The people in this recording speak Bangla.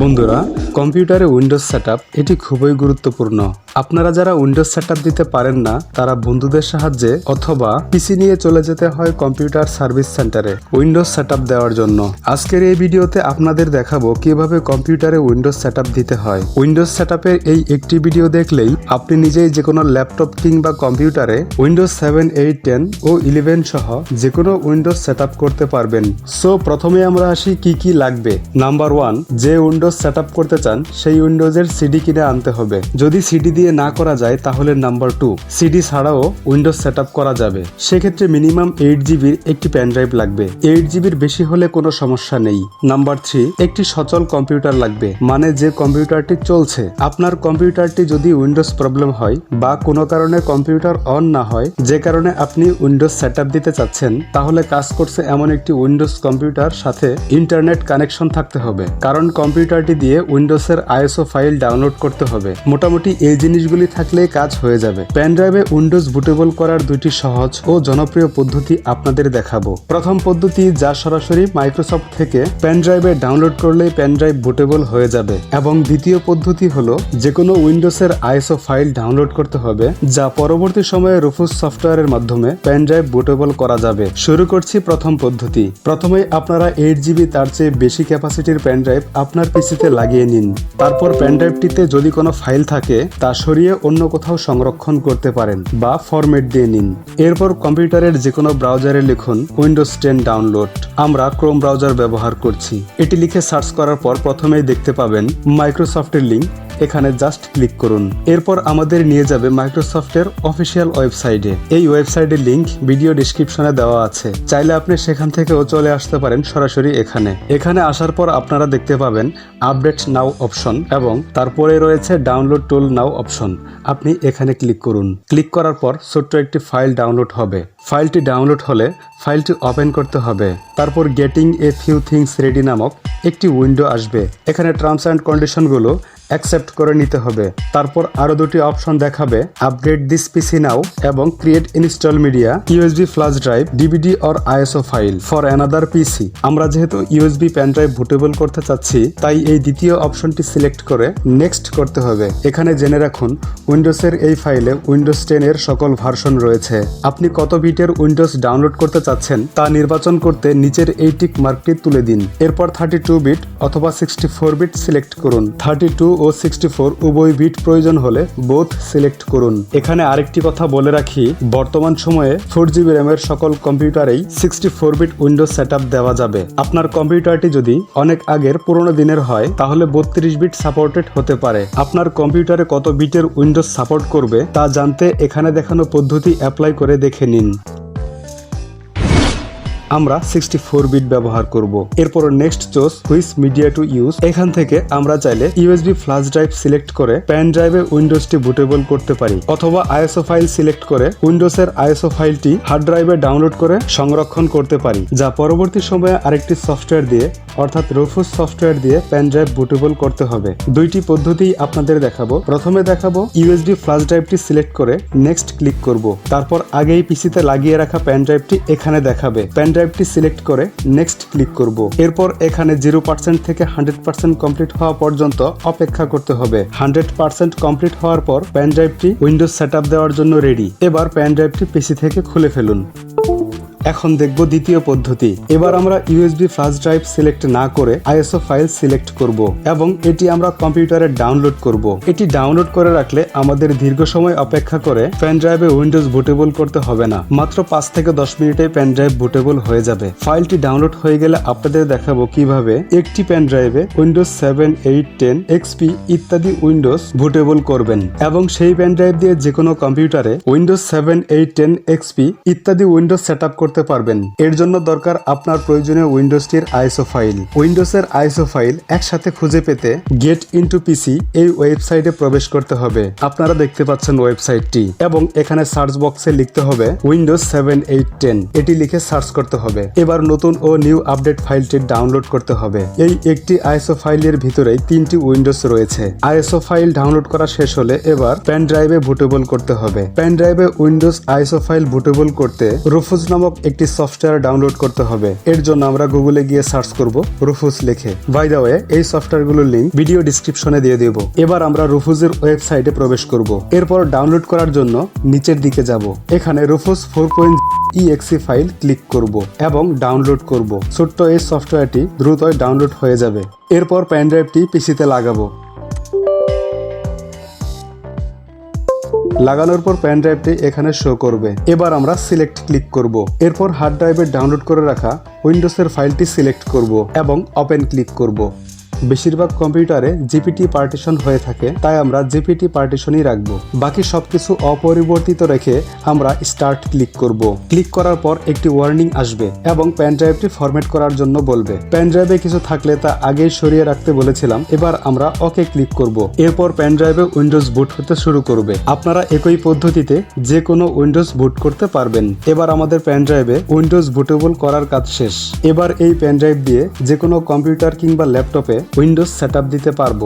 বন্ধুরা কম্পিউটারে উইন্ডোজ সেট এটি খুবই গুরুত্বপূর্ণ। আপনারা যারা উইন্ডোজ সেটআপ দিতে পারেন না, তারা বন্ধুদের সাহায্যে অথবা পিসি নিয়ে চলে যেতে হয় কম্পিউটার সার্ভিস সেন্টারে উইন্ডোজ সেটআপ দেওয়ার জন্য। আজকের এই ভিডিওতে আপনাদের দেখাবো কীভাবে কম্পিউটারে উইন্ডোজ সেটআপ দিতে হয়। উইন্ডোজ সেটআপের এই একটি ভিডিও দেখলেই আপনি নিজেই যে কোনো ল্যাপটপ কিংবা কম্পিউটারে উইন্ডোজ সেভেন এইট টেন ও ইলেভেন সহ যে কোনো উইন্ডোজ সেটআপ করতে পারবেন। সো প্রথমে আমরা আসি কি কি লাগবে। নাম্বার ওয়ান যে উইন্ডোজ সেটআপ করতে চান, সেই উইন্ডোজের সিডি কিনে আনতে হবে। যদি সিডি দিয়ে না করা যায় তাহলে নাম্বার টু সিডি ছাড়াও উইন্ডোজ সেটআপ করা যাবে। সেক্ষেত্রে মিনিমাম এইট জিবির একটি পেন ড্রাইভ লাগবে। এইট জিবির বেশি হলে কোনো সমস্যা নেই। নাম্বার থ্রি একটি সচল কম্পিউটার লাগবে। মানে যে কম্পিউটারটি চলছে। আপনার কম্পিউটারটি যদি উইন্ডোজ প্রবলেম হয় বা কোনো কারণে কম্পিউটার অন না হয়, যে কারণে আপনি উইন্ডোজ সেটআপ দিতে চাচ্ছেন, তাহলে কাজ করছে এমন একটি উইন্ডোজ কম্পিউটার সাথে ইন্টারনেট কানেকশন থাকতে হবে। কারণ কম্পিউটারটি দিয়ে উইন্ডোজের আইএসও ফাইল ডাউনলোড করতে হবে। মোটামুটি এই জিনিসগুলি থাকলে কাজ হয়ে যাবে। পেন ড্রাইভে উইন্ডোজ বুটেবল করার দুইটি সহজ ও জনপ্রিয় পদ্ধতি আপনাদের দেখাবো। প্রথম পদ্ধতি যা সরাসরি মাইক্রোসফট থেকে পেন ড্রাইভে ডাউনলোড করলেই পেন ড্রাইভ বুটেবল হয়ে যাবে এবং দ্বিতীয় পদ্ধতি হলো যে কোনো উইন্ডোজের আইএসও ফাইল ডাউনলোড করতে হবে, যা পরবর্তী সময়ে রুফুস সফটওয়্যারের মাধ্যমে পেন ড্রাইভ বুটেবল করা যাবে। শুরু করছি প্রথম পদ্ধতি। প্রথমে আপনারা এইট জিবি তার চেয়ে বেশি ক্যাপাসিটির পেন ড্রাইভ আপনার পিসিতে লাগিয়ে নিন। তারপর পেন ড্রাইভটিতে যদি কোনো ফাইল থাকে, তা সরিয়ে অন্য কোথাও সংরক্ষণ করতে পারেন বা ফরম্যাট দিয়ে নিন। এরপর কম্পিউটারের যে কোনো ব্রাউজারে লিখুন উইন্ডোজ টেন ডাউনলোড আমরা ক্রোম ব্রাউজার ব্যবহার করছি। এটি লিখে সার্চ করার পর প্রথমেই দেখতে পাবেন মাইক্রোসফটের লিঙ্ক এখানে জাস্ট ক্লিক করুন। এরপর আমাদের নিয়ে যাবে মাইক্রোসফটের অফিসিয়াল ওয়েবসাইটে এই ওয়েবসাইটের লিংক ভিডিও ডিসক্রিপশনে দেওয়া আছে। চাইলে আপনি সেখান থেকেও চলে আসতে পারেন সরাসরি এখানে। এখানে আসার পর আপনারা দেখতে পাবেন আপডেট নাও অপশন এবং তারপরে রয়েছে ডাউনলোড টুল নাও অপশন আপনি এখানে ক্লিক করুন। ক্লিক করার পর ছোট্ট একটি ফাইল ডাউনলোড হবে। ফাইলটি ডাউনলোড হলে ফাইলটি ওপেন করতে হবে। তারপর getting a few things ready নামক একটি উইন্ডো আসবে। এখানে টার্মস অ্যান্ড কন্ডিশনগুলো অ্যাকসেপ্ট করে নিতে হবে। তারপর আরও দুটি অপশন দেখাবে আপগ্রেড দিস পিসি নাও এবং create install media USB flash drive DVD or ISO file for another PC আমরা যেহেতু ইউএসবি পেন ড্রাইভ বুটেবল করতে চাচ্ছি, তাই এই দ্বিতীয় অপশনটি সিলেক্ট করে নেক্সট করতে হবে। এখানে জেনে রাখুন উইন্ডোজের এই ফাইলে উইন্ডোজ টেন এর সকল ভার্সন রয়েছে। আপনি কত বিটের উইন্ডোজ ডাউনলোড করতে চাচ্ছেন, তা নির্বাচন করতে নিচের এই টিক মার্কটি তুলে দিন। এরপর থার্টি টু বিট অথবা সিক্সটি ফোর বিট সিলেক্ট করুন। থার্টি টু সিক্সটি ফোর উভয় বিট প্রয়োজন হলে বোথ সিলেক্ট করুন। এখানে আরেকটি কথা বলে রাখি, বর্তমান সময়ে ফোর জিবি র্যামের সকল কম্পিউটারেই sixty four bit Windows set দেওয়া যাবে। আপনার কম্পিউটারটি যদি অনেক আগের পুরোনো দিনের হয়, তাহলে বত্রিশ বিট সাপোর্টেড হতে পারে। আপনার কম্পিউটারে কত বিটের উইন্ডোজ সাপোর্ট করবে, তা জানতে এখানে দেখানো পদ্ধতি অ্যাপ্লাই করে দেখে নিন। আমরা সিক্সটি ফোর বিট ব্যবহার করব। এরপর নেক্সট চোস হুইস মিডিয়া টু ইউজ এখান থেকে আমরা চাইলে ইউএসবি ফ্লাশ ড্রাইভ সিলেক্ট করে প্যান ড্রাইভে উইন্ডোজটি বুটেবল করতে পারি, অথবা আইএসও ফাইল সিলেক্ট করে উইন্ডোজের আইএসও ফাইলটি হার্ড ড্রাইভে ডাউনলোড করে সংরক্ষণ করতে পারি, যা পরবর্তী সময়ে আরেকটি সফটওয়্যার দিয়ে অর্থাৎ রুফুস সফটওয়্যার দিয়ে পেন ড্রাইভ বুটেবল করতে হবে। দুইটি পদ্ধতি আপনাদের দেখাবো। প্রথমে দেখাবো ইউএসডি ফ্লাশ ড্রাইভটি সিলেক্ট করে নেক্সট ক্লিক করব। তারপর আগেই পিসিতে লাগিয়ে রাখা পেন ড্রাইভটি এখানে দেখাবে। পেন ড্রাইভটি সিলেক্ট করে নেক্সট ক্লিক করব। এরপর এখানে জিরো পার্সেন্ট থেকে হান্ড্রেড পার্সেন্ট কমপ্লিট হওয়া পর্যন্ত অপেক্ষা করতে হবে। হান্ড্রেড পার্সেন্ট কমপ্লিট হওয়ার পর পেন ড্রাইভটি উইন্ডোজ সেট দেওয়ার জন্য রেডি এবার পেন ড্রাইভটি পিসি থেকে খুলে ফেলুন। এখন দেখব দ্বিতীয় পদ্ধতি। এবার আমরা ইউএসবি ফ্লাশ ড্রাইভ সিলেক্ট না করে আইএসও ফাইল সিলেক্ট করব এবং এটি আমরা কম্পিউটারে ডাউনলোড করব। এটি ডাউনলোড করে রাখলে আমাদের দীর্ঘ সময় অপেক্ষা করে পেন ড্রাইভে উইন্ডোজ বুটেবল করতে হবে না। মাত্র পাঁচ থেকে দশ মিনিটে পেন ড্রাইভ বুটেবল হয়ে যাবে। ফাইলটি ডাউনলোড হয়ে গেলে আপনাদের দেখাবো কীভাবে একটি পেন ড্রাইভে Windows seven eight ten XP ইত্যাদি উইন্ডোজ বুটেবল করবেন এবং সেই পেন ড্রাইভ দিয়ে যে কোনো কম্পিউটারে Windows seven eight ten XP ইত্যাদি উইন্ডোজ সেট করতে পারবেন। এর জন্য দরকার আপনার প্রয়োজনীয় উইন্ডোজটির আইএসও ফাইল। উইন্ডোজের আইএসও ফাইল একসাথে খুঁজে পেতে গেট ইনটু পিসি এই ওয়েবসাইটে প্রবেশ করতে হবে। আপনারা দেখতে পাচ্ছেন ওয়েবসাইটটি এবং এখানে সার্চ বক্সে লিখতে হবে উইন্ডোজ সেভেন এইট টেন। এটি লিখে সার্চ করতে হবে। এবার নতুন ও নিউ আপডেট ফাইলটি ডাউনলোড করতে হবে। এই একটি আইএসও ফাইলের ভিতরেই তিনটি উইন্ডোজ রয়েছে। আইএসও ফাইল ডাউনলোড করা শেষ হলে এবার পেন ড্রাইভে বুটেবল করতে হবে। পেন ড্রাইভে উইন্ডোজ আইএসও ফাইল বুটেবল করতে রুফুজ নামক একটি সফটওয়্যার ডাউনলোড করতে হবে। এর জন্য আমরা গুগলে গিয়ে সার্চ করব রুফুস লিখে। বাই দ্য ওয়ে এই সফটওয়্যারগুলোর লিঙ্ক ভিডিও ডিসক্রিপশনে দিয়ে দেব। এবার আমরা রুফুজের ওয়েবসাইটে প্রবেশ করব। এরপর ডাউনলোড করার জন্য নিচের দিকে যাব। এখানে Rufus four point EXE file click করব এবং ডাউনলোড করব। ছোট্ট এই সফটওয়্যারটি দ্রুতই ডাউনলোড হয়ে যাবে। এরপর পেন ড্রাইভটি পিসিতে লাগাবো। লাগানোর পর প্যান ড্রাইভটি এখানে শো করবে। এবার আমরা সিলেক্ট ক্লিক করব। এরপর হার্ড ড্রাইভে ডাউনলোড করে রাখা উইন্ডোজের ফাইলটি সিলেক্ট করব এবং ওপেন ক্লিক করব। বেশিরভাগ কম্পিউটারে জিপিটি পার্টিশন হয়ে থাকে, তাই আমরা জিপিটি পার্টিশনই রাখব। বাকি সবকিছু অপরিবর্তিত রেখে আমরা স্টার্ট ক্লিক করব। ক্লিক করার পর একটি ওয়ার্নিং আসবে এবং পেন ড্রাইভটি ফরম্যাট করার জন্য বলবে। পেন ড্রাইভে কিছু থাকলে তা আগেই সরিয়ে রাখতে বলেছিলাম, এবার আমরা ওকে ক্লিক করব। এরপর পেন ড্রাইভে উইন্ডোজ বুট হতে শুরু করবে। আপনারা একই পদ্ধতিতে যে কোনো উইন্ডোজ বুট করতে পারবেন। এবার আমাদের পেন ড্রাইভে উইন্ডোজ বুটেবল করার কাজ শেষ। এবার এই পেন ড্রাইভ দিয়ে যে কোনো কম্পিউটার কিংবা ল্যাপটপে উইন্ডোজ সেট দিতে পারব।